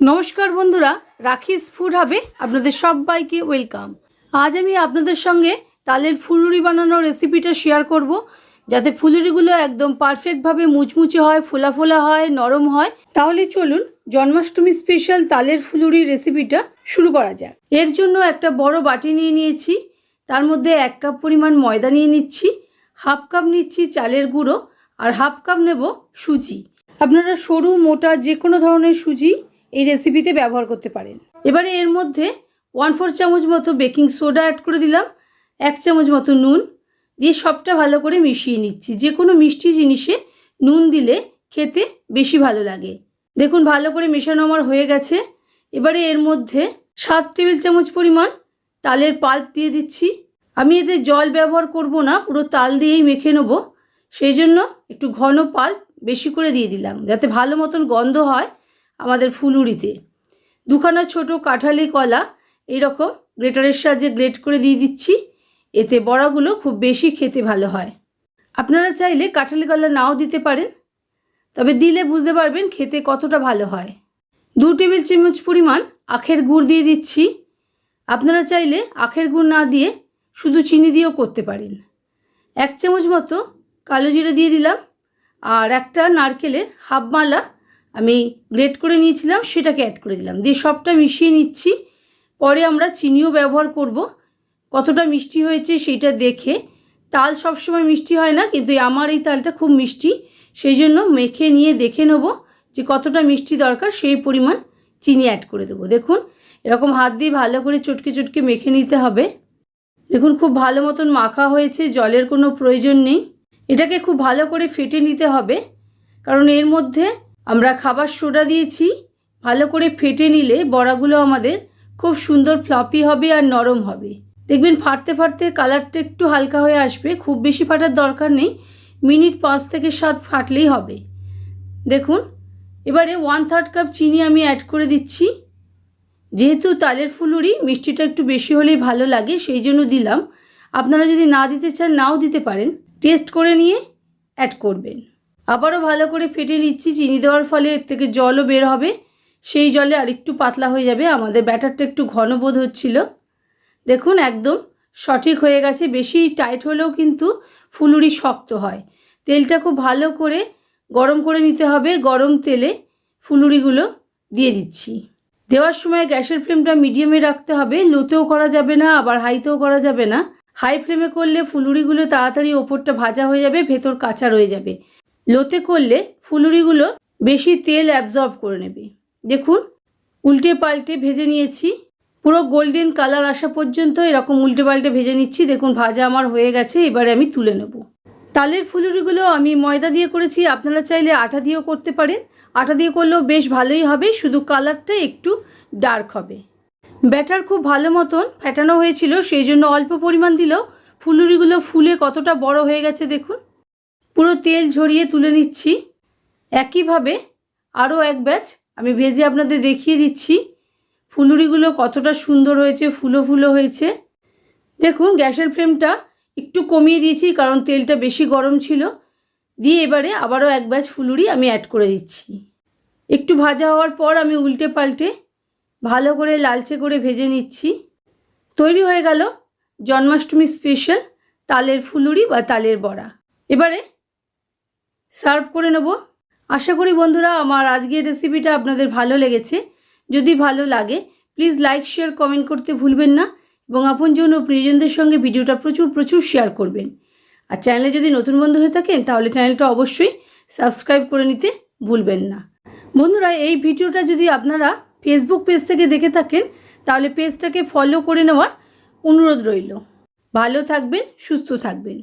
নমস্কার বন্ধুরা, রাখিস ফুড হাবে আপনাদের সবাইকে ওয়েলকাম। আজ আমি আপনাদের সঙ্গে তালের ফুলুরি বানানোর রেসিপিটা শেয়ার করব, যাতে ফুলুরিগুলো একদম পারফেক্টভাবে মুচমুচে হয়, ফোলা ফোলা হয়, নরম হয়। তাহলে চলুন জন্মাষ্টমী স্পেশাল তালের ফুলুরি রেসিপিটা শুরু করা যাক। এর জন্য একটা বড় বাটি নিয়ে নিয়েছি, তার মধ্যে এক কাপ পরিমাণ ময়দা নিয়ে নিচ্ছি, হাফ কাপ নিচ্ছি চালের গুঁড়ো, আর হাফ কাপ নেব সুজি। আপনারা সরু, মোটা যে কোনো ধরনের সুজি এই রেসিপিতে ব্যবহার করতে পারেন। এবারে এর মধ্যে ওয়ান ফোর চামচ মতো বেকিং সোডা অ্যাড করে দিলাম, এক চামচ মতো নুন দিয়ে সবটা ভালো করে মিশিয়ে নিচ্ছি। যে কোনো মিষ্টি জিনিসে নুন দিলে খেতে বেশি ভালো লাগে। দেখুন, ভালো করে মেশানো আমার হয়ে গেছে। এবারে এর মধ্যে সাত টেবিল চামচ পরিমাণ তালের পাল্প দিয়ে দিচ্ছি। আমি এতে জল ব্যবহার করব না, পুরো তাল দিয়েই মেখে নেব। সেই জন্য একটু ঘন পাল্প বেশি করে দিয়ে দিলাম, যাতে ভালো মতন গন্ধ হয় আমাদের ফুলুরিতে। দুখানা ছোট কাঁঠালি কলা, এইরকম গ্রেটারের সাহায্যে গ্রেট করে দিয়ে দিচ্ছি। এতে বড়াগুলো খুব বেশি খেতে ভালো হয়। আপনারা চাইলে কাঁঠালি কলা নাও দিতে পারেন, তবে দিলে বুঝতে পারবেন খেতে কতটা ভালো হয়। দু টেবিল চামচ পরিমাণ আখের গুড় দিয়ে দিচ্ছি। আপনারা চাইলে আখের গুড় না দিয়ে শুধু চিনি দিয়েও করতে পারেন। এক চামচ মতো কালো জিরে দিয়ে দিলাম, আর একটা নারকেলের হাফ মালা আমি গ্রেট করে নিয়েছিলাম, সেটাকে অ্যাড করে দিলাম। দিয়ে সবটা মিশিয়ে নিচ্ছি। পরে আমরা চিনিও ব্যবহার করব। কতটা মিষ্টি হয়েছে সেইটা দেখে। তাল সবসময় মিষ্টি হয় না, কিন্তু আমার এই তালটা খুব মিষ্টি। সেই জন্য মেখে নিয়ে দেখে নেব যে কতটা মিষ্টি দরকার, সেই পরিমাণ চিনি অ্যাড করে দেবো। দেখুন, এরকম হাত দিয়ে ভালো করে চটকে চটকে মেখে নিতে হবে। দেখুন, খুব ভালো মতন মাখা হয়েছে, জলের কোনো প্রয়োজন নেই। এটাকে খুব ভালো করে ফেটে নিতে হবে, কারণ এর মধ্যে আমরা খাবার সোডা দিয়েছি। ভালো করে ফেটে নিলে বড়াগুলো আমাদের খুব সুন্দর ফ্লপি হবে আর নরম হবে। দেখবেন ফাটতে ফাটতে কালারটা একটু হালকা হয়ে আসবে, খুব বেশি ফাটার দরকার নেই। মিনিট পাঁচ থেকে সাত ফাটলেই হবে। দেখুন, এবারে ওয়ান থার্ড কাপ চিনি আমি অ্যাড করে দিচ্ছি। যেহেতু তালের ফুলুরি, মিষ্টিটা একটু বেশি হলেই ভালো লাগে, সেই জন্য দিলাম। আপনারা যদি না দিতে চান, নাও দিতে পারেন। টেস্ট করে নিয়ে অ্যাড করবেন। আবারও ভালো করে ফেটে নিচ্ছি, চিনি দেওয়ার ফলে এর থেকে জলও বের হবে। সেই জলে আরেকটু পাতলা হয়ে যাবে, আমাদের ব্যাটারটা একটু ঘন বোধ হচ্ছিল। দেখুন একদম সঠিক হয়ে গেছে, বেশি টাইট হলেও কিন্তু ফুলুরি শক্ত হয়। তেলটা খুব ভালো করে গরম করে নিতে হবে, গরম তেলে ফুলুরিগুলো দিয়ে দিচ্ছি। দেওয়ার সময় গ্যাসের ফ্লেমটা মিডিয়ামে রাখতে হবে, লোতেও করা যাবে না, আবার হাইতেও করা যাবে না। হাই ফ্লেমে করলে ফুলুরিগুলো তাড়াতাড়ি ওপরটা ভাজা হয়ে যাবে, ভেতর কাঁচা রয়ে যাবে। লোতে করলে ফুলুরিগুলো বেশি তেল অ্যাবজর্ব করে নেবে। দেখুন, উল্টে পাল্টে ভেজে নিয়েছি। পুরো গোল্ডেন কালার আসা পর্যন্ত এরকম উল্টে পাল্টে ভেজে নিচ্ছি। দেখুন, ভাজা আমার হয়ে গেছে, এবারে আমি তুলে নেব। তালের ফুলুরিগুলো আমি ময়দা দিয়ে করেছি। আপনারা চাইলে আটা দিয়েও করতে পারেন। আটা দিয়ে করলেও বেশ ভালোই হবে, শুধু কালারটা একটু ডার্ক হবে। ব্যাটার খুব ভালো মতন ফ্যাটানো হয়েছিল, সেই জন্য অল্প পরিমাণ দিলেও ফুলুরিগুলো ফুলে কতটা বড় হয়ে গেছে দেখুন। পুরো তেল ঝরিয়ে তুলে নিচ্ছি। একইভাবে আরও এক ব্যাচ আমি ভেজে আপনাদের দেখিয়ে দিচ্ছি। ফুলুরিগুলো কতটা সুন্দর হয়েছে, ফুলো ফুলো হয়েছে। দেখুন, গ্যাসের ফ্লেমটা একটু কমিয়ে দিয়েছি কারণ তেলটা বেশি গরম ছিল। দিয়ে এবারে আবারও এক ব্যাচ ফুলুরি আমি অ্যাড করে দিচ্ছি। একটু ভাজা হওয়ার পর আমি উল্টে পাল্টে ভালো করে লালচে করে ভেজে নিচ্ছি। তৈরি হয়ে গেল জন্মাষ্টমী স্পেশাল তালের ফুলুরি বা তালের বড়া। এবারে সার্ভ করে নেব। আশা করি বন্ধুরা আমার আজকের রেসিপিটা আপনাদের ভালো লেগেছে। যদি ভালো লাগে, প্লিজ লাইক, শেয়ার, কমেন্ট করতে ভুলবেন না এবং আপনজন ও প্রিয়জনদের সঙ্গে ভিডিওটা প্রচুর প্রচুর শেয়ার করবেন। আর চ্যানেলে যদি নতুন বন্ধু হয়ে থাকেন, তাহলে চ্যানেলটা অবশ্যই সাবস্ক্রাইব করে নিতে ভুলবেন না। বন্ধুরা, এই ভিডিওটা যদি আপনারা ফেসবুক পেজ থেকে দেখে থাকেন, তাহলে পেজটাকে ফলো করে নেওয়ার অনুরোধ রইল। ভালো থাকবেন, সুস্থ থাকবেন।